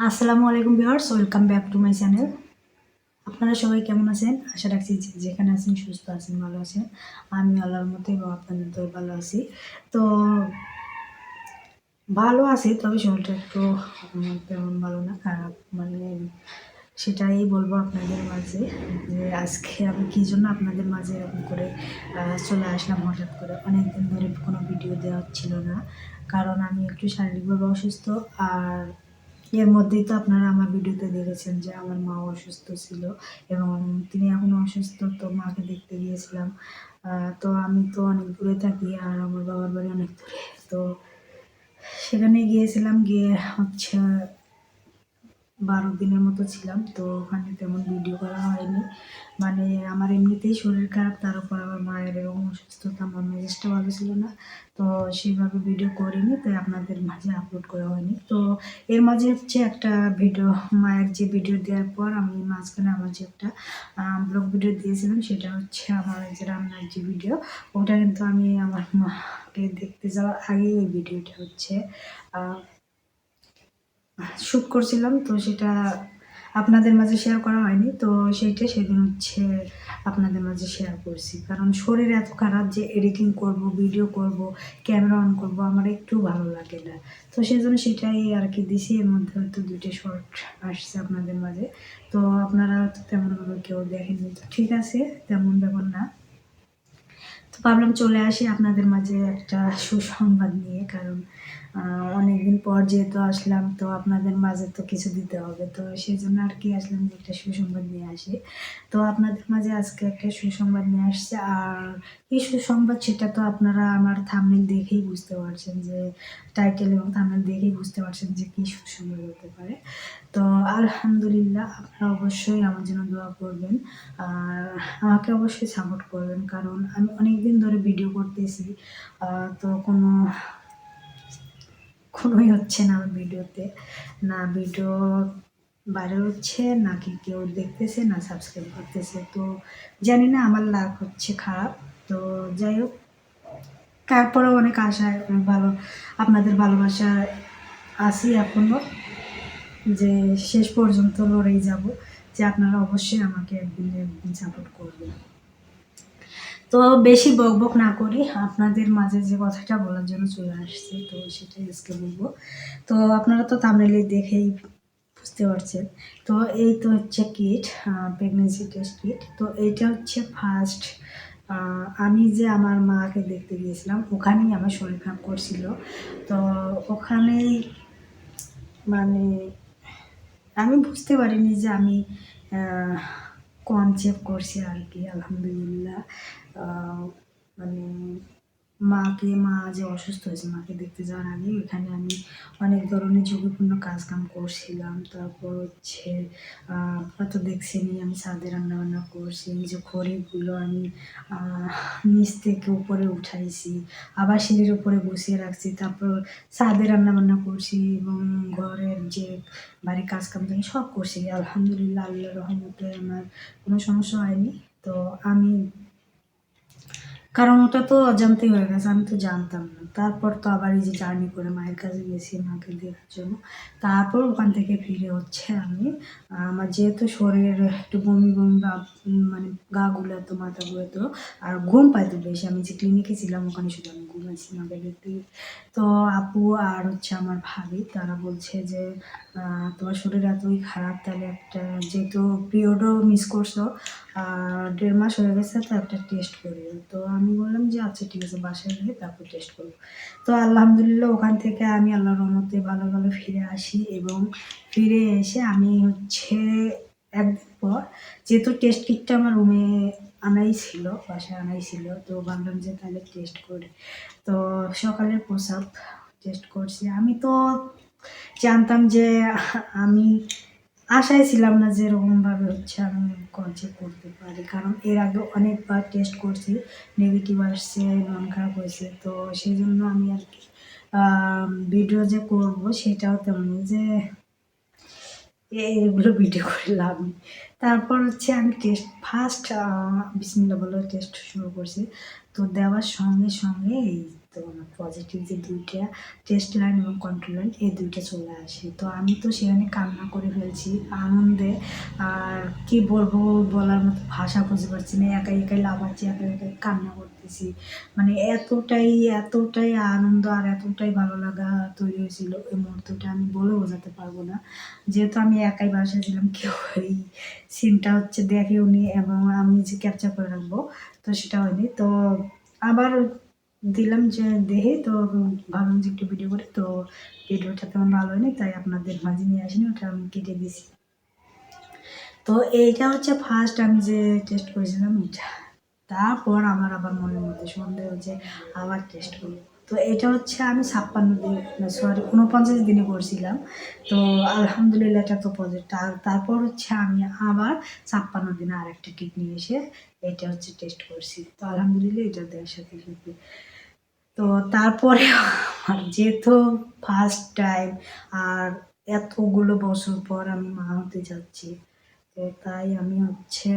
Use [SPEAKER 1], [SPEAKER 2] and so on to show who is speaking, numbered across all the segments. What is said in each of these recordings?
[SPEAKER 1] আসসালামু আলাইকুম viewers, welcome back to my channel. আপনারা সবাই কেমন আছেন? আশা রাখছি যেখানে আছেন সুস্থ আছেন, ভালো আছেন। আমি আল্লাহর মতো এবং আপনাদের তো ভালো আছি। তো ভালো আছি, তবে শরীরটা একটু তেমন ভালো না, খারাপ। মানে সেটাই বলব আপনাদের মাঝে যে আজকে আমি কী জন্য আপনাদের মাঝে এরকম করে চলে আসলাম হঠাৎ করে। অনেকদিন ধরে কোনো ভিডিও দেওয়া হচ্ছিল না, কারণ আমি একটু শারীরিকভাবে অসুস্থ আর এর মধ্যেই তো আপনারা আমার ভিডিওতে দেখেছেন যে আমার মা অসুস্থ ছিল এবং তিনি এখন অসুস্থ, তো মাকে দেখতে গিয়েছিলাম। তো আমি তো অনেক দূরে থাকি আর আমার বাবার বাড়ি অনেক দূরে। তো সেখানে গিয়েছিলাম গিয়ে হচ্ছে বারো দিনের মতো ছিলাম, তো ওখানে তেমন ভিডিও করা হয়নি। মানে আমার এমনিতেই শরীর খারাপ, তার উপর আমার মায়ের এরকম অসুস্থতা আমার মেজাজটা ভালো ছিল না, তো সেইভাবে ভিডিও করিনি, তাই আপনাদের মাঝে আপলোড করা হয়নি। তো এর মাঝে হচ্ছে একটা ভিডিও মায়ের যে ভিডিও দেওয়ার পর আমি মাঝখানে আমার যে একটা ব্লগ ভিডিও দিয়েছিলাম, সেটা হচ্ছে আমার যে রান্নার যে ভিডিও ওটা কিন্তু আমি আমার মাকে দেখতে যাওয়ার আগেই ওই ভিডিওটা হচ্ছে শ্যুট করছিলাম, তো সেটা আপনাদের মাঝে শেয়ার করা হয়নি, তো সেইটা সেদিন হচ্ছে আপনাদের মাঝে শেয়ার করছি। কারণ শরীর এত খারাপ যে এডিটিং করব ভিডিও করব ক্যামেরা অন করব, আমার একটু ভালো লাগে না। তো সেই জন্য সেটাই আর কি দিছি, এর মধ্যে হয়তো দুইটা শর্ট আসছে আপনাদের মাঝে। তো আপনারা তো তেমনভাবে কেউ দেখেননি, তো ঠিক আছে, তেমন ব্যাপার না। তো ভাবলাম চলে আসি আপনাদের মাঝে একটা সুসংবাদ নিয়ে, কারণ অনেকদিন পর যেহেতু আসলাম, তো আপনাদের মাঝে তো কিছু দিতে হবে। তো সেই জন্য আর কি আসলাম যে একটা সুসংবাদ নিয়ে আসি। তো আপনাদের মাঝে আজকে একটা সুসংবাদ নিয়ে আসছে। আর এই সুসংবাদ, সেটা তো আপনারা আমার থামনেল দেখেই বুঝতে পারছেন যে টাইটেল এবং থামনেল দেখেই বুঝতে পারছেন যে কী সুসংবাদ হতে পারে। তো আলহামদুলিল্লাহ, আপনারা অবশ্যই আমার জন্য দোয়া করবেন। আর আমাকে অবশ্যই সাপোর্ট করবেন। কারণ আমি অনেক দিন ধরে ভিডিও করতেছি। তো কোনো কোনোই হচ্ছে না ভিডিওতে। না ভিডিও ভাইরাল হচ্ছে নাকি কেউ দেখতেছে, না সাবস্ক্রাইব করতেছে। তো জানি না, আমার লাভ হচ্ছে খারাপ। তো যাই হোক, তারপরেও অনেক আশায় অনেক ভালো, আপনাদের ভালোবাসা আছি এখনও যে শেষ পর্যন্ত লড়েই যাব। যে আপনারা অবশ্যই আমাকে একদিন একদিন সাপোর্ট করবেন। তো বেশি বক বক না করি, আপনাদের মাঝে যে কথাটা বলার জন্য চলে আসছে, তো সেটাই আজকে বলব। তো আপনারা তো তামিলে দেখেই বুঝতে পারছেন। তো এই তো হচ্ছে কিট প্রেগনেন্সি টেস্ট কিট। তো এইটা হচ্ছে ফার্স্ট আমি যে আমার মাকে দেখতে গিয়েছিলাম, ওখানেই আমার শরীর খারাপ করছিল। তো ওখানেই মানে আমি বুঝতে পারিনি যে আমি কনসেপ্ট করছি আর কি আলহামদুলিল্লাহ। মানে মাকে, মা যে অসুস্থ হয়েছে, মাকে দেখতে যাওয়ার আগে এখানে আমি অনেক ধরনের ঝুঁকিপূর্ণ কাজকাম করছিলাম। তারপর হচ্ছে হয়তো দেখছেনই আমি ছাদে রান্না বান্না করছি যে খড়িগুলো আমি নিচ থেকে উপরে উঠাইছি আবার সিঁড়ির উপরে বসিয়ে রাখছি, তারপর ছাদে রান্না বান্না করছি এবং ঘরের যে বাড়ির কাজকাম থেকে সব করছি। আলহামদুলিল্লাহ আল্লাহ রহমতে আমার কোনো সমস্যা হয়নি। তো আমি কারণ ওটা তো অজান্তেই হয়ে গেছে আমি তো জানতাম না। তারপর তো আবার এই যে জার্নি করে মায়ের কাছে গেছি মাকে দেখার জন্য। তারপর ওখান থেকে ফিরে হচ্ছে আমি। আমার যেহেতু শরীর একটু বমি বমি উম, মানে গা গুলা গুলাতো মাথা গুলাতো আর ঘুম পাইতো বেশি। আমি যে ক্লিনিকে ছিলাম ওখানে শুধু আমি ঘুমাইছি মাকে দেখতে। তো আপু আর হচ্ছে আমার ভাবি তারা বলছে যে তোমার শরীর এতই খারাপ তাহলে একটা যেহেতু পিরিয়ডও মিস করছ আর দেড় মাস হয়ে গেছে তো একটা টেস্ট করি তো আমি বললাম যে আচ্ছা ঠিক আছে, বাসায় গিয়ে তারপর টেস্ট করব। তো আলহামদুলিল্লাহ ওখান থেকে আমি আল্লাহর রহমতে ভালো ভালো ফিরে আসি এবং ফিরে এসে আমি হচ্ছে একদিন পর যেহেতু টেস্ট কিটটা আমার রুমে আনাই ছিল, বাসায় আনাই ছিল, তো ভাবলাম যে তাহলে টেস্ট করি। তো সকালের প্রসাব টেস্ট করছি। আমি তো জানতাম যে আমি আশায় ছিলাম না যে এরকমভাবে হচ্ছে আমি কনসেপ্ট করতে পারি। কারণ এর আগে অনেকবার টেস্ট করছি নেগেটিভ আসছে, মন খারাপ হয়েছে। তো সেই জন্য আমি আর কি ভিডিও যে করব সেটাও তেমন যে এগুলো ভিডিও করে লাভ নেই। তারপর হচ্ছে আমি টেস্ট ফার্স্ট বিসমিল্লা বলে টেস্ট শুরু করছি। তো দেওয়ার সঙ্গে সঙ্গে এই তো আমার পজিটিভ যে দুইটা টেস্ট লাইন এবং কন্ট্রোল লাইন এই দুইটা চলে আসে। তো আমি তো সেখানে কান্না করে ফেলছি, আনন্দে। আর কি বলব বলার মতো ভাষা খুঁজে পাচ্ছি না, একাই একাই লাফাচ্ছি, একাই একাই কান্না করতেছি। মানে এতটাই এতটাই আনন্দ আর এতটাই ভালো লাগা তৈরি হয়েছিল এই মুহূর্তটা আমি বলে বোঝাতে পারব না। যেহেতু আমি একাই বাসায় ছিলাম, কেউ এই সিনটা হচ্ছে দেখেও নি এবং আমি যে ক্যাপচার করে রাখব, তো সেটা হয়নি। তো আবার দিলাম যে দেহে, তো ভাবলাম যে একটু ভিডিও করে, তো ভিডিওটা তেমন ভালো হয়নি, তাই আপনাদের মাঝে নিয়ে আসিনি, ওটা আমি কেটে দিয়েছি। তো এইটা হচ্ছে ফার্স্ট আমি যে টেস্ট করেছিলাম এটা তারপর আমার আবার মনের মধ্যে সন্দেহ যে আবার টেস্ট করব। তো এটা হচ্ছে আমি ছাপ্পান্ন দিন সরি উনপঞ্চাশ দিনে করছিলাম। তো আলহামদুলিল্লাহ এটা তো পজিটিভ তারপর হচ্ছে আমি আবার ছাপ্পান্ন দিনে আরেকটা কিট নিয়ে এসে এটা হচ্ছে টেস্ট করছি। তো আলহামদুলিল্লাহ এটা দেওয়ার সাথে সাথে তো তারপরে আমার যেহেতু ফার্স্ট টাইম আর এতগুলো বছর পর আমি মা হতে যাচ্ছি, তো তাই আমি হচ্ছে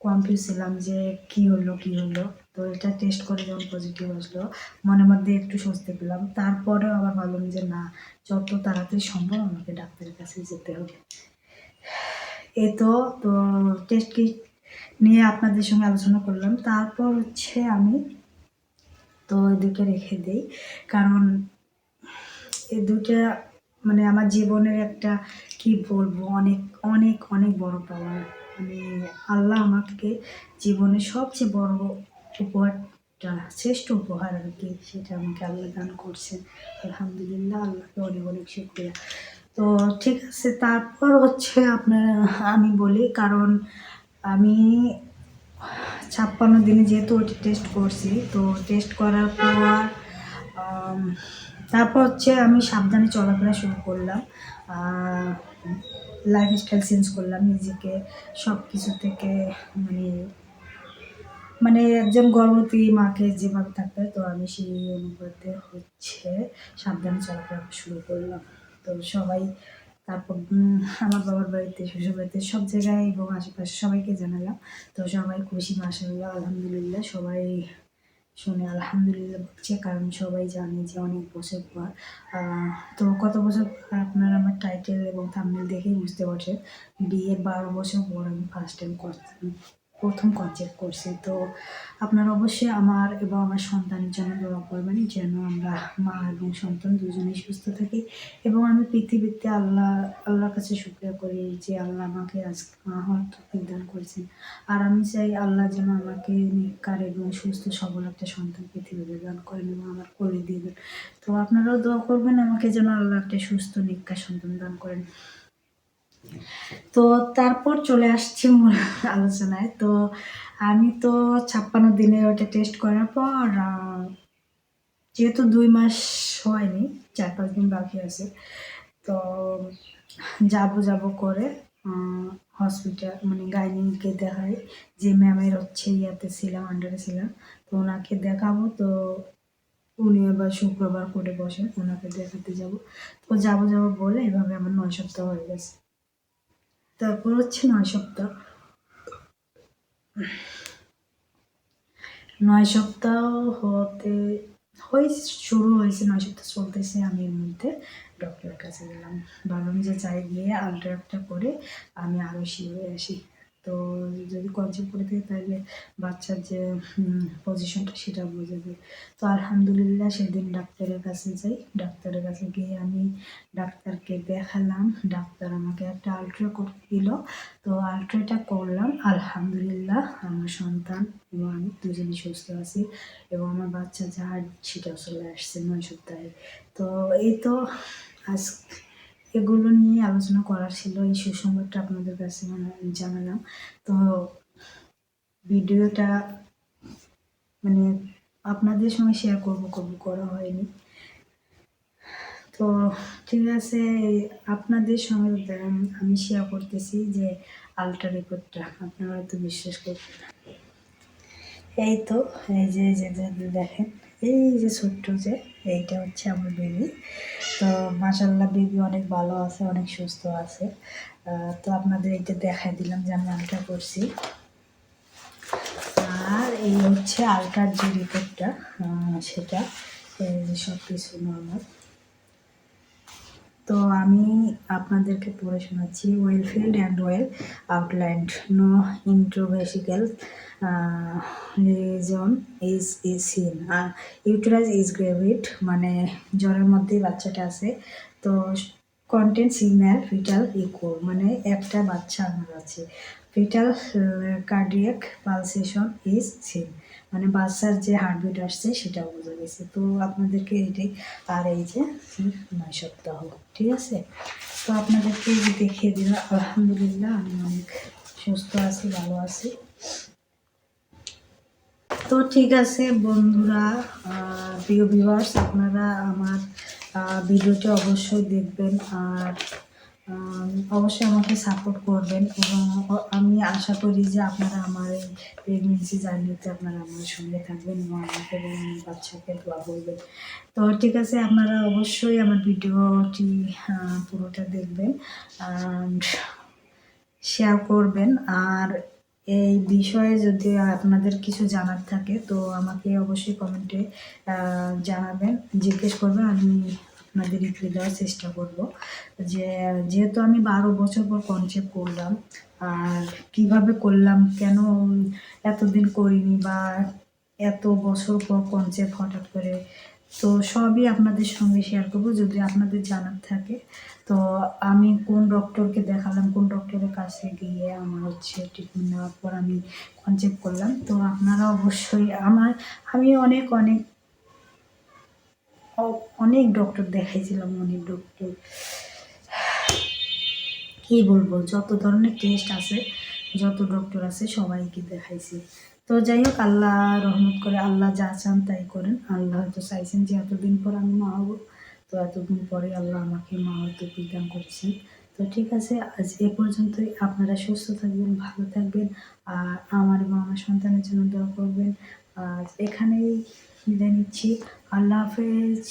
[SPEAKER 1] কনফিউজ ছিলাম যে কি হলো কি হলো। তো এটা টেস্ট করে যখন পজিটিভ আসলো, মনের মধ্যে একটু স্বস্তি পেলাম। তারপরেও আবার ভাবলাম যে না, যত তাড়াতাড়ি সম্ভব আমাকে ডাক্তারের কাছে যেতে হবে। এ তো তো টেস্ট কিট নিয়ে আপনাদের সঙ্গে আলোচনা করলাম। তারপর হচ্ছে আমি তো এদিকে রেখে দিই। কারণ এই দুটা মানে আমার জীবনের একটা কি বলব, অনেক অনেক অনেক বড় পাওয়ার। মানে আল্লাহ আমাকে জীবনের সবচেয়ে বড় উপহারটা, শ্রেষ্ঠ উপহার আর কি, সেটা আমাকে আল্লাহ দান করছেন। আলহামদুলিল্লাহ, আল্লাহকে অনেক অনেক শুক্রিয়া। তো ঠিক আছে, তারপর হচ্ছে আপনার, আমি বলি, কারণ আমি ছাপ্পান্ন দিনে যেহেতু ওটি টেস্ট করছি, তো টেস্ট করার পর তারপর হচ্ছে আমি সাবধানে চলাফেরা শুরু করলাম। লাইফস্টাইল চেঞ্জ করলাম নিজেকে সব কিছু থেকে মানে মানে একজন গর্ভবতী মাকে যেভাবে থাকতে তো আমি সেই অনুপাতে হচ্ছে সাবধানে চলাফেরা শুরু করলাম। তো সবাই তারপর আমার বাবার বাড়িতে, শ্বশুর বাড়িতে সব জায়গায় এবং আশেপাশে সবাইকে জানালাম। তো সবাই খুশি মাসাল্লাহ আলহামদুলিল্লাহ। সবাই শুনে আলহামদুলিল্লাহ বলছে, কারণ সবাই জানে যে অনেক বছর পর তো কত বছর পর আপনারা আমার টাইটেল এবং থামনেল দেখেই বুঝতে পারছেন। বিয়ে বারো বছর পর আমি ফার্স্ট টাইম করতাম। প্রথম কনসেপ্ট করছি। তো আপনারা অবশ্যই আমার এবং আমার সন্তানের জন্য দোয়া করবেন যেন আমরা মা এবং সন্তান দুজনেই সুস্থ থাকি এবং আমি পৃথিবীতে আল্লাহ, আল্লাহর কাছে শুক্রিয়া করি যে আল্লাহ আমাকে আজ মা হওয়ার তৌফিক করেছেন। আর আমি চাই আল্লাহ যেন আমাকে নিকার এবং সুস্থ, সবল একটা সন্তান পৃথিবীতে দান করেন এবং আমার করে দিয়ে দেন। তো আপনারাও দোয়া করবেন আমাকে যেন আল্লাহ একটা সুস্থ, নিকার সন্তান দান করেন। তো তারপর চলে আসছি মূল আলোচনায়। তো আমি তো ছাপ্পান্ন দিনে ওটা টেস্ট করার পর যেহেতু দুই মাস হয়নি, চার পাঁচ দিন বাকি আছে, তো যাব যাব করে হসপিটাল মানে গাইনিকে দেখাই, যে ম্যামের হচ্ছে ইয়াতে ছিলাম আন্ডারে ছিলাম, তো ওনাকে দেখাবো, তো উনি আবার শুক্রবার করে বসেন, ওনাকে দেখাতে যাব। তো যাব যাব বলে এভাবে আমার নয় সপ্তাহ হয়ে গেছে। তারপর হচ্ছে নয় সপ্তাহ। নয় সপ্তাহ হতে, হয়ে শুরু হয়েছে, নয় সপ্তাহ চলতেছে আমি এর মধ্যে। ডক্টরের কাছে গেলাম। ভাবলাম যে চাই গিয়ে আলট্রাটা করে আমি আরও শিওরে আসি। তো যদি কনসেপ্ট করে থাকে তাহলে বাচ্চার যে পজিশনটা সেটা বোঝা যায়। তো আলহামদুলিল্লাহ সেদিন ডাক্তারের কাছে যাই। ডাক্তারের কাছে গিয়ে আমি ডাক্তারকে দেখালাম। ডাক্তার আমাকে একটা আলট্রা করতে দিল। তো আলট্রাটা করলাম। আলহামদুলিল্লাহ আমার সন্তান এবং আমি দুজনেই সুস্থ আছি এবং আমার বাচ্চা যা সেটাও চলে আসছে নয় সপ্তাহে তো এই তো আজ এগুলো নিয়ে আলোচনা করার ছিল, এই সুসংবাদটা আপনাদের কাছে মানে জানালাম। তো ভিডিওটা মানে আপনাদের সঙ্গে শেয়ার করব করব করা হয়নি। তো ঠিক আছে আপনাদের সঙ্গে আমি শেয়ার করতেছি যে আলট্রা রিপোর্টটা, আপনারা হয়তো বিশ্বাস করবেন এই তো, এই যে যে দেখেন। এই যে ছোট্ট যে, এইটা হচ্ছে আমার বেবি। তো মাসাল্লাহ বেবি অনেক ভালো আছে, অনেক সুস্থ আছে। তো আপনাদের এইটা দেখাই দিলাম যে আমি আলট্রা করছি। আর এই হচ্ছে আলট্রার যে রিপোর্টটা সেটা সব কিছু নর্মাল তো আমি আপনাদেরকে পড়ে শোনাচ্ছি well filled and well outlined no intravesical lesion is is seen uterus is gravid মানে জ্বরের মধ্যেই বাচ্চাটা আছে। তো কন্টেন্ট সিগন্যাল ফিটাল ইকো মানে একটা বাচ্চা আমার আছে। Fetal cardiac pulsation is seen মানে বাচ্চার যে হার্টবিট আসছে সেটাও বোঝা গেছে। তো আপনাদেরকে এটাই, আর এই যে নয় সপ্তাহ, ঠিক আছে? তো আপনাদেরকে দেখিয়ে দিলাম, আলহামদুলিল্লাহ, আমি অনেক সুস্থ আছি, ভালো আছি। তো ঠিক আছে, বন্ধুরা প্রিয় ভিউয়ার্স আপনারা আমার ভিডিওটি অবশ্যই দেখবেন আর অবশ্যই আমাকে সাপোর্ট করবেন এবং আমি আশা করি যে আপনারা আমার এই প্রেগনেন্সি জার্নিতে আপনারা আমার সঙ্গে থাকবেন এবং আমাকে এবং বাচ্চাকে দোয়া করবেন। তো ঠিক আছে, আপনারা অবশ্যই আমার ভিডিওটি পুরোটা দেখবেন শেয়ার করবেন। আর এই বিষয়ে যদি আপনাদের কিছু জানার থাকে, তো আমাকে অবশ্যই কমেন্টে জানাবেন, জিজ্ঞেস করবেন, আমি আপনাদের রিপ্লাই দেওয়ার চেষ্টা করব। যে, যেহেতু আমি বারো বছর পর কনসেপ্ট করলাম, আর কীভাবে করলাম, কেন এতদিন করিনি, বা এত বছর পর কনসেপ্ট হঠাৎ করে তো সবই আপনাদের সঙ্গে শেয়ার করব, যদি আপনাদের জানার থাকে। তো আমি কোন ডক্টরকে দেখালাম, কোন ডক্টরের কাছে গিয়ে আমার হচ্ছে ট্রিটমেন্ট নেওয়ার পর আমি কনসেপ্ট করলাম। তো আপনারা অবশ্যই আমার, আমি অনেক অনেক অনেক ডক্টর দেখাইছিলাম, অনেক ডক্টর কি বলব, যত ধরনের টেস্ট আছে, যত ডক্টর আছে, সবাইকে দেখাইছি। তো যাই হোক আল্লাহ রহমত করে আল্লাহ যা চান তাই করেন। আল্লাহ হয়তো চাইছেন যে এতদিন পর আমি মা হব, তো এতদিন পরে আল্লাহ আমাকে মা হয়তো বিধান করেছেন। তো ঠিক আছে, আজ এ পর্যন্তই। আপনারা সুস্থ থাকবেন, ভালো থাকবেন, আর আমার এবং আমার সন্তানের জন্য দোয়া করবেন। আর এখানেই বিদায় নিচ্ছি। আল্লাহ হাফেজ।